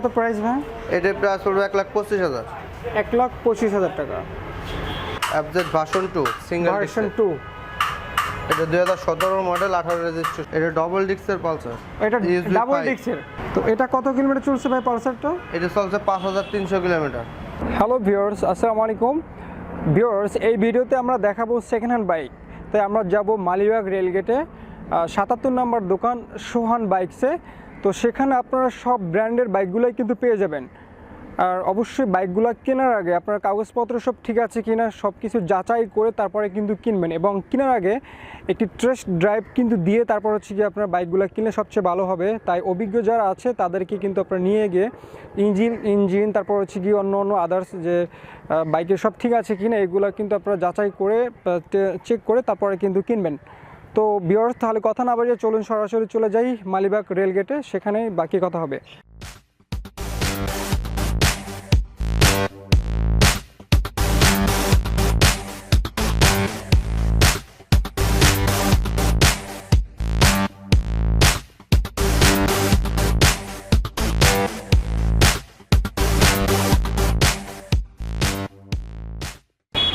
কত প্রাইস ভাই? এটার প্রাইস পড়বে এক লাখ পঁচিশ হাজার। এক লাখ পঁচিশ হাজার টাকা। অ্যাপজেড version two single version two এটা দুই হাজার সতেরো মডেল আঠারো রেজিস্ট্রেশন এটা ডবল ডিক্সের পালসার এটা ডাবল। ডিক্সের তো এটা কত কিলোমিটার চলছে ভাই পালসারটা এটা চলছে পাঁচ হাজার তিনশো কিলোমিটার। হ্যালো ভিউয়ার্স আসসালামু আলাইকুম। ভিউয়ার্স এই ভিডিওতে আমরা দেখাবো সেকেন্ড হ্যান্ড বাইক তাই আমরা যাব মালিবাগ রেলগেটে সাতাত্তর নম্বর দোকান সোহান বাইকসে তো সেখানে আপনারা সব ব্র্যান্ডের বাইকগুলোই কিন্তু পেয়ে যাবেন। আর অবশ্যই বাইকগুলো কেনার আগে আপনার কাগজপত্র সব ঠিক আছে কিনা সব কিছু যাচাই করে তারপরে কিন্তু কিনবেন এবং কেনার আগে একটি ট্রেস্ট ড্রাইভ কিন্তু দিয়ে তারপর হচ্ছে কি আপনার বাইকগুলো কিনলে সবচেয়ে ভালো হবে। তাই অভিজ্ঞ যারা আছে তাদেরকে কিন্তু আপনারা নিয়ে গিয়ে ইঞ্জিন ইঞ্জিন তারপর হচ্ছে কি অন্য অন্য আদার্স যে বাইকের সব ঠিক আছে কিনা, এগুলো কিন্তু আপনারা যাচাই করে চেক করে তারপরে কিন্তু কিনবেন। তো বিয়র্স তাহলে কথা না বাড়িয়ে চলুন সরাসরি চলে যাই মালিবাগ রেলগেটে, সেখানেই বাকি কথা হবে।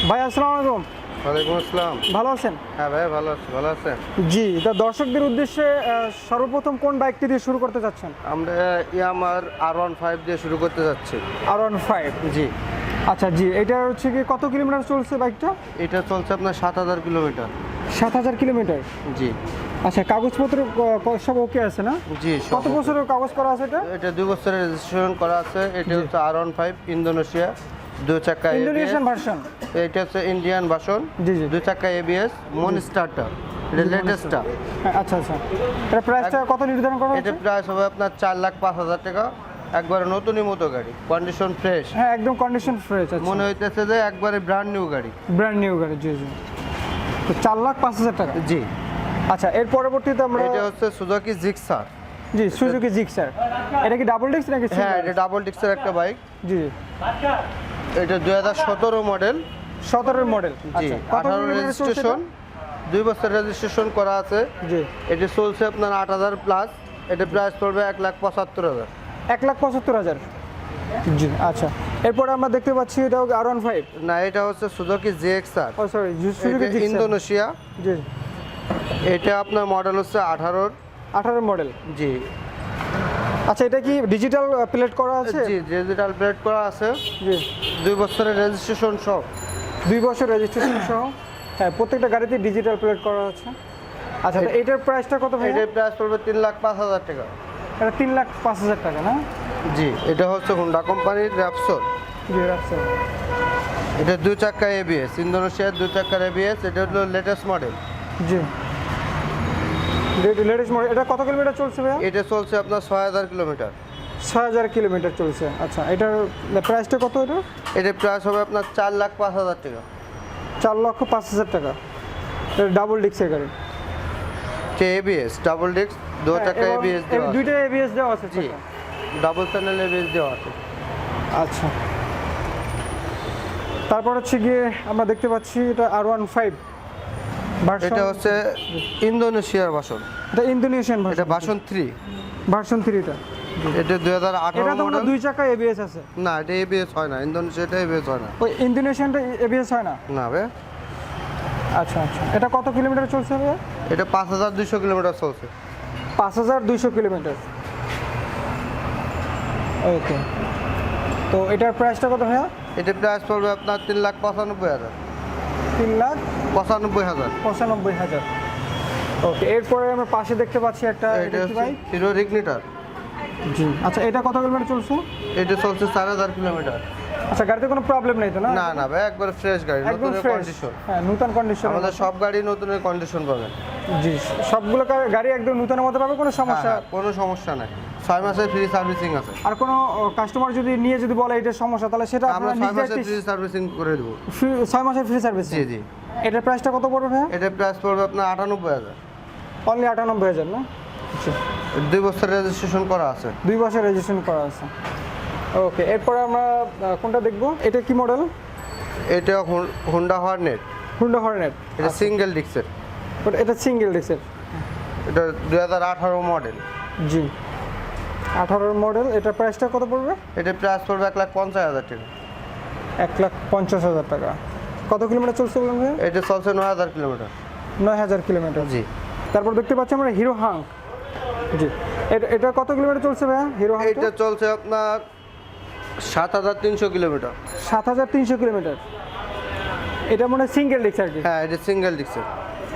ভাই, আসসালামু আলাইকুম। ওয়ালাইকুম আসসালাম। ভালো আছেন? হ্যাঁ ভাই ভালো আছি ভালো আছেন? জি তা দর্শকদের উদ্দেশ্যে সর্বপ্রথম কোন বাইকটি দিয়ে শুরু করতে চাচ্ছেন আমরা ইয়ামার আর ওয়ান ফাইভ দিয়ে শুরু করতে যাচ্ছি। আর ওয়ান ফাইভ জি। আচ্ছা জি এটা হচ্ছে কি কত কিলোমিটার চলছে বাইকটা? এটা চলছে আপনার সাত হাজার কিলোমিটার। সাত হাজার কিলোমিটার? জি। আচ্ছা কাগজপত্র সব ওকে আছে না? জি কত বছরের কাগজ করা আছে এটা? এটা দুই বছরের রেজিস্ট্রেশন করা আছে। এটা হচ্ছে আর ওয়ান ফাইভ ইন্দোনেশিয়া। দুই চাকা ইন্দোনেশিয়ান ভার্সন। এটা হচ্ছে ইন্ডিয়ান ভাষণ জি, জি। দুই চাকা এবিএস মন স্টার্টার লেটেস্টটা আচ্ছা আচ্ছা। এটা প্রাইসটা কত নির্ধারণ করা এটা প্রাইস হবে আপনার চার লাখ পাঁচ হাজার টাকা। একবারে নতুনই মতো গাড়ি কন্ডিশন ফ্রেশ হ্যাঁ একদম কন্ডিশন ফ্রেশ মনে হইতেছে যে একবারে ব্র্যান্ড নিউ গাড়ি। ব্র্যান্ড নিউ গাড়ি জি জি। তো চার লাখ পাঁচ হাজার টাকা? জি। আচ্ছা এর পরবর্তীতে আমরা এটা হচ্ছে সুজুকি জিক্সার জি সুজুকি জিক্সার এটা কি ডাবল ডিস্ক নাকি হ্যাঁ এটা ডাবল ডিক্সের একটা বাইক জি জি। এটা দুই হাজার সতেরো মডেল সতেরোর মডেল জি আচ্ছা আঠারো রেজিস্ট্রেশন দুই বছর রেজিস্ট্রেশন করা আছে? জি। এটি চলছে আপনার আট হাজার প্লাস এটা প্রাইস পড়বে এক লাখ পঁচাত্তর হাজার। এক লাখ পঁচাত্তর হাজার? জি আচ্ছা। এরপরে আমরা দেখতে পাচ্ছি এটা আর ওয়ান ফাইভ না এটা হচ্ছে সুজুকি জিএক্সআর ও সরি সুজুকি ইন্দোনেশিয়া জি। এটা আপনার মডেল হচ্ছে আঠারোর। আঠারো মডেল জি। আচ্ছা এটা কি ডিজিটাল প্লেট করা আছে? জি ডিজিটাল প্লেট করা আছে। জি। দুই বছরের রেজিস্ট্রেশন সহ। দুই বছর রেজিস্ট্রেশন সহ? হ্যাঁ প্রত্যেকটা গাড়িতে ডিজিটাল প্লেট করা আছে। আচ্ছা এটার প্রাইসটা কত ভাই এটার প্রাইস পড়বে তিন লাখ পাঁচ হাজার টাকা। এটা তিন লাখ পাঁচ হাজার টাকা না? জি এটা হচ্ছে হুন্ডা কোম্পানির র্যাপসোর জি রাখছে এটা দুই চাক্কা এবিএস ইন্দোনেশিয়ার দুই চাক্কার এবিএস এটা হলো লেটেস্ট মডেল জি। লেটেস্ট মডেল এটা কত কিলোমিটার চলছে ভাইয়া? এটা চলছে আপনার ছয় হাজার কিলোমিটার। ছয় হাজার কিলোমিটার চলছে। আচ্ছা এটার প্রাইসটা কত এটা? এটার প্রাইস হবে আপনার চার লাখ পাঁচ হাজার টাকা। চার লক্ষ পাঁচ হাজার টাকা। এটা ডাবল ডিক্সের গাড়ি। যে এবিএস ডাবল ডিস্ক দু এবং এবিএস দেওয়া। দুইটা এবিএস দেওয়া আছে জি। ডাবল চ্যানেল এবিএস দেওয়া আছে। আচ্ছা। তারপর হচ্ছে গিয়ে আমরা দেখতে পাচ্ছি এটা আর ওয়ান ফাইভ এটা হচ্ছে ইন্দোনেশিয়ার বাসন। এটা ইন্দোনেশিয়ান এটা ভার্সন ভাষণ থ্রি ভার্সন থ্রিটা এটা দুই হাজার এটা আঠারো তো মডেল দুই চাকা এবিএস আছে। না এটা এবিএস হয় না। ইন্দোনেশিয়াটা এবিএস হয় না। ওই ইন্দোনেশিয়ানটা এবিএস হয় না? না বে। আচ্ছা আচ্ছা। এটা কত কিলোমিটার চলছে ভাইয়া? এটা পাঁচ হাজার দুইশো কিলোমিটার চলছে। পাঁচ হাজার দুইশো কিলোমিটার। ওকে। তো এটার প্রাইসটা কত ভাইয়া? এটার প্রাইস পড়বে আপনার তিন লাখ পঁচানব্বই হাজার। তিন লাখ পঁচানব্বই হাজার। পঁচানব্বই হাজার। ওকে এরপরে আমরা পাশে দেখতে পাচ্ছি একটা এটা ভাই? হিরো রিগনিটার। জি আচ্ছা এটা কত কিলোমিটার চলছে? এটা চলছে চার হাজার কিলোমিটার। আচ্ছা গাড়িতে কোনো প্রবলেম নেই তো না? না না ভাই একবার ফ্রেশ গাড়ি নতুন কন্ডিশন হ্যাঁ নতুন কন্ডিশন আমাদের সব গাড়ি নতুনের কন্ডিশন পাবেন জি সবগুলো গাড়ি একদম নতুনের মতো পাবে কোনো সমস্যা? হ্যাঁ, কোনো সমস্যা নাই। ছয় মাসের ফ্রি সার্ভিসিং আছে। আর কোনো কাস্টমার যদি নিয়ে যদি বলে এটা সমস্যা তাহলে সেটা আমরা ছয় মাসের ফ্রি সার্ভিসিং করে দেবো। ছয় মাসের ফ্রি সার্ভিস জি জি। এটার প্রাইসটা কত পড়বে ভাইয়া? এটার প্রাইস পড়বে আপনার আটানব্বই হাজার। অনলি আটানব্বই হাজার না? আচ্ছা। দুই বছর রেজিস্ট্রেশন করা আছে। দুই বছর রেজিস্ট্রেশন করা আছে। ওকে এরপরে আমরা কোনটা দেখব? এটা কি মডেল এটা হোন্ডা হর্নেট হুন্ডা হর্নেট এটা সিঙ্গেল ডিক্সের এটা সিঙ্গেল ডিসের এটা দুই হাজার আঠারো মডেল জি। আঠারোর মডেল এটা প্রাইসটা কত পড়বে? এটা প্রাইস পড়বে এক লাখ পঞ্চাশ হাজার টাকা। এক লাখ পঞ্চাশ হাজার টাকা। কত কিলোমিটার চলছে বলুন ভাই এটা চলছে নয় হাজার কিলোমিটার। নয় হাজার কিলোমিটার। জি। তারপর দেখতে পাচ্ছি আমরা হিরো হাং জি। এটা এটা কত কিলোমিটার চলছে ভাইয়া হিরো হাং এটা চলছে আপনার সাত হাজার তিনশো কিলোমিটার। সাত হাজার তিনশো কিলোমিটার। এটা মনে হয় সিঙ্গেল ডিস্ক আর কি? হ্যাঁ এটা সিঙ্গেল ডিক্সের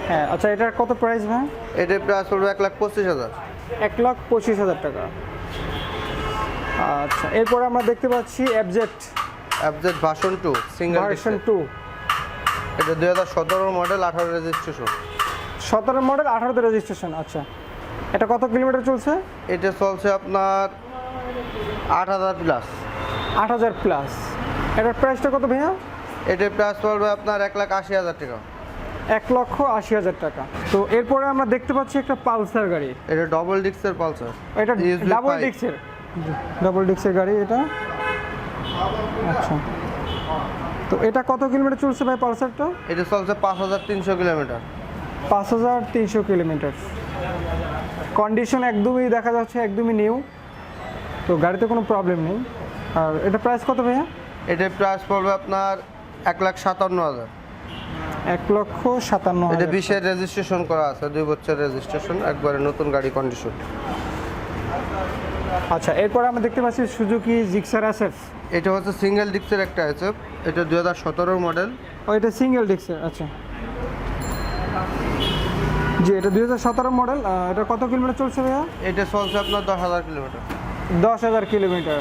হ্যাঁ আচ্ছা এটার কত প্রাইস ভাই এটার প্রাইস পড়বে এক লাখ পঁচিশ হাজার। এক লাখ পঁচিশ হাজার টাকা। আচ্ছা এরপরে আমরা দেখতে পাচ্ছি object update version two single version two এটা দুই হাজার সতেরো মডেল আঠারো রেজিস্ট্রেশন সতেরো মডেল আঠারোতে রেজিস্ট্রেশন আচ্ছা। এটা কত কিলোমিটার চলছে? এটা চলছে আপনার আট হাজার প্লাস আট হাজার প্লাস এটার প্রাইসটা কত ভাইয়া? এটার প্রাইস পড়বে আপনার এক লাখ আশি হাজার টাকা। এক লক্ষ আশি হাজার টাকা। তো এরপরে আমরা দেখতে পাচ্ছি একটা পালসার গাড়ি। এটা ডবল ডিক্সের পালসার। এটা ডাবল ডিক্সের ডাবল ডিক্সের গাড়ি এটা। আচ্ছা। তো এটা কত কিলোমিটার চলছে ভাই পালসারটা? এটা চলছে পাঁচ হাজার তিনশো কিলোমিটার। পাঁচ হাজার তিনশো কিলোমিটার। কন্ডিশন একদমই দেখা যাচ্ছে একদমই নিউ তো গাড়িতে কোনো প্রবলেম নেই। আর এটা প্রাইস কত ভাইয়া? এটার প্রাইস পড়বে আপনার এক লাখ সাতান্ন হাজার। এক লক্ষ সাতান্ন এটা বিশের রেজিস্ট্রেশন করা আছে দুই বছর রেজিস্ট্রেশন একবারে নতুন গাড়ি কন্ডিশন আচ্ছা এরপর আমরা দেখতে পাচ্ছি সুজুকি জিক্সার এসএফ এটা হচ্ছে সিঙ্গেল ডিক্সের একটা আছে এটা দুই হাজার সতেরোর মডেল ও এটা সিঙ্গেল ডিক্সের আচ্ছা। জি এটা দুই হাজার সতেরো মডেল এটা কত কিলোমিটার চলছে ভাইয়া? এটা চলছে আপনার দশ হাজার কিলোমিটার। দশ হাজার কিলোমিটার।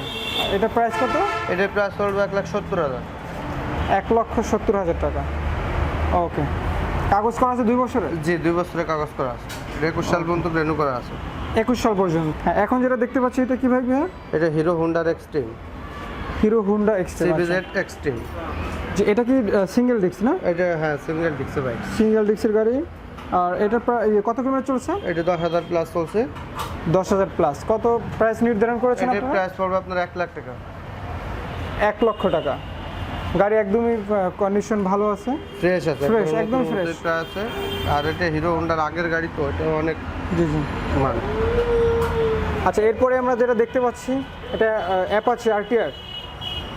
এটা প্রাইস কত? এটা প্রাইস পড়বে এক লাখ সত্তর হাজার। এক লক্ষ সত্তর হাজার টাকা। ওকে। কাগজ করা আছে দুই বছরের? জি দুই বছরের কাগজ করা আছে। একুশ সাল পর্যন্ত রেনু করা আছে। একুশ সাল পর্যন্ত। হ্যাঁ এখন যেটা দেখতে পাচ্ছি এটা কি ভাই ভাইয়া? এটা হিরো হুন্ডার Xtreme. Hero Honda Xtreme CBZ Xtreme. যে এটা কি সিঙ্গেল ডিস্ক না? এটা হ্যাঁ সিঙ্গেল ডিক্সে বাইক সিঙ্গেল ডিস্কের গাড়ি। আর এটা প্রায় কত কিলোমিটার চলছে? এটা দশ হাজার প্লাস চলছে। দশ হাজার প্লাস কত প্রাইস নির্ধারণ করেছেন প্রাইস পড়বে আপনার এক লাখ টাকা। এক লক্ষ টাকা। গাড়ি একদমই কন্ডিশন ভালো আছে। ফ্রেশ আছে Fresh, একদম এটা আছে আর এটা হিরো হোন্ডার আগের গাড়ি তো এটা অনেক জি জি। মান। আচ্ছা এরপরে আমরা যেটা দেখতে পাচ্ছি এটা অ্যাপাচি আরটিআর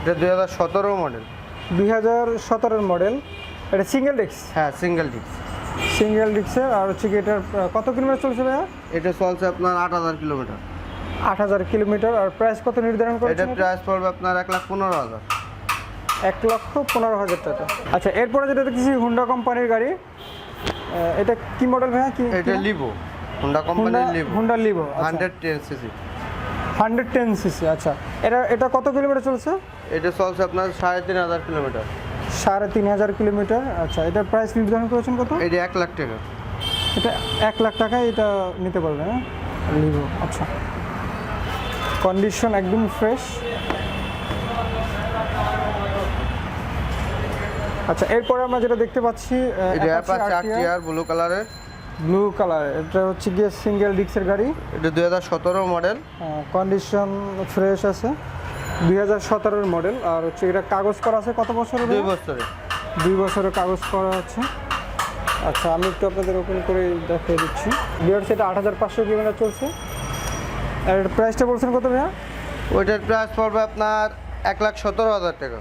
এটা দুই হাজার সতেরো মডেল দুই হাজার সতেরোর মডেল এটা সিঙ্গেল ডিস্ক হ্যাঁ সিঙ্গেল ডিক্স সিঙ্গেল ডিস্কের আর হচ্ছে কি এটার কত কিলোমিটার চলছে ভাইয়া? এটা চলছে আপনার আট হাজার কিলোমিটার আট হাজার কিলোমিটার আর প্রাইস কত নির্ধারণ করেছেন? এটা? প্রাইস পড়বে আপনার এক লাখ পনেরো হাজার। এক লক্ষ পনেরো হাজার টাকা। আচ্ছা এরপরে যেটা দেখতেছি হুন্ডা কোম্পানির গাড়ি। এটা কি মডেল ভাইয়া? কি এটা লিভো হুন্ডা কোম্পানির Livo Honda Livo hundred ten CC hundred ten CC আচ্ছা। এটা এটা কত কিলোমিটার চলছে? এটা চলছে আপনার সাড়ে তিন হাজার কিলোমিটার। সাড়ে তিন হাজার কিলোমিটার আচ্ছা। এটার প্রাইস নির্ধারণ করেছেন কত? এটা এক লাখ টাকা। এটা এক লাখ টাকায় এটা নিতে পারবে হ্যাঁ? লিভো আচ্ছা। কন্ডিশন একদম ফ্রেশ আচ্ছা এরপরে আমরা যেটা দেখতে পাচ্ছি এটা অ্যাপাচি আরটিআর ব্লু কালারের ব্লু কালার এটা হচ্ছে গিয়ে সিঙ্গেল ডিক্সের গাড়ি। এটা দুই হাজার সতেরো মডেল কন্ডিশন ফ্রেশ আছে দুই হাজার সতেরোর মডেল আর হচ্ছে এটা কাগজ করা আছে কত বছরের দুই? বছরে দুই বছরের কাগজ করা আছে। আচ্ছা আমি একটু আপনাদের ওপেন করে দেখিয়ে দিচ্ছি। বিয়ার সেটা আট হাজার পাঁচশো কিলোমিটার চলছে। আর প্রাইসটা বলছেন কত ভাইয়া? ওইটার প্রাইস পড়বে আপনার এক লাখ সতেরো হাজার টাকা।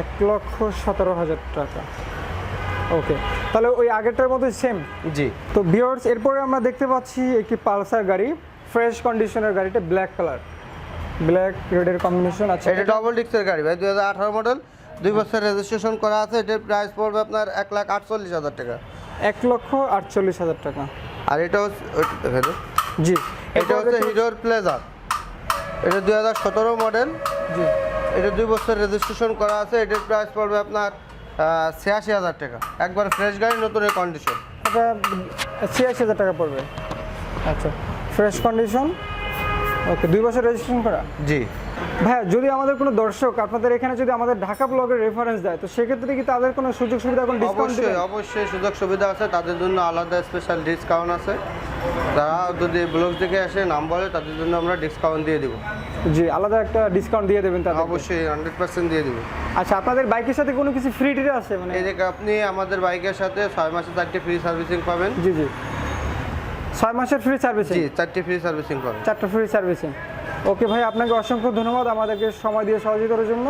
এক লক্ষ সতেরো হাজার টাকা। ওকে তাহলে ওই আগেরটার মতোই সেম জি। তো বিয়ার্স এরপরে আমরা দেখতে পাচ্ছি একটি পালসার গাড়ি ফ্রেশ কন্ডিশনের গাড়িটা ব্ল্যাক কালার ব্ল্যাক রেডের কম্বিনেশন আছে। এটা ডবল ডিক্সের গাড়ি ভাই দুই হাজার আঠারো মডেল দুই বছর রেজিস্ট্রেশন করা আছে এটার প্রাইস পড়বে আপনার এক লাখ আটচল্লিশ হাজার টাকা। এক লক্ষ আটচল্লিশ হাজার টাকা। আর এটা হচ্ছে জি। এটা হচ্ছে হিরোর প্লেজার এটা দুই হাজার সতেরো মডেল জি। এটা দুই বছর রেজিস্ট্রেশন করা আছে এটার প্রাইস পড়বে আপনার ছিয়াশি হাজার টাকা। একবার ফ্রেশ গাড়ি নতুন কন্ডিশন এটা ছিয়াশি হাজার টাকা পড়বে। আচ্ছা ফ্রেশ কন্ডিশন ওকে দুই বছর রেজিস্ট্রেশন করা? জি। ভাইয়া যদি আমাদের কোনো দর্শক আপনাদের এখানে যদি আমাদের ঢাকা ব্লগের রেফারেন্স দেয় তো সেক্ষেত্রে কি তাদের কোনো সুযোগ সুবিধা কোনো ডিসকাউন্ট অবশ্যই অবশ্যই সুযোগ সুবিধা আছে তাদের জন্য আলাদা স্পেশাল ডিসকাউন্ট আছে। তারা যদি ব্লগ থেকে আসে নাম বলে তাদের জন্য আমরা ডিসকাউন্ট দিয়ে দিব। জি আলাদা একটা ডিসকাউন্ট দিয়ে দেবেন তাদের অবশ্যই হান্ড্রেড পার্সেন্ট দিয়ে দিব। আচ্ছা আপনাদের বাইকের সাথে কোনো কিছু ফ্রি টিরে আছে? মানে এই যে আপনি আমাদের বাইকের সাথে ছয় মাসে চারটি ফ্রি সার্ভিসিং পাবেন। জি জি। ছয় মাসের ফ্রি সার্ভিসিং জি চারটি ফ্রি সার্ভিসিং পাবেন। চারটা ফ্রি সার্ভিসিং ওকে ভাই আপনাকে অসংখ্য ধন্যবাদ আমাদেরকে সময় দিয়ে সহযোগিতার জন্য।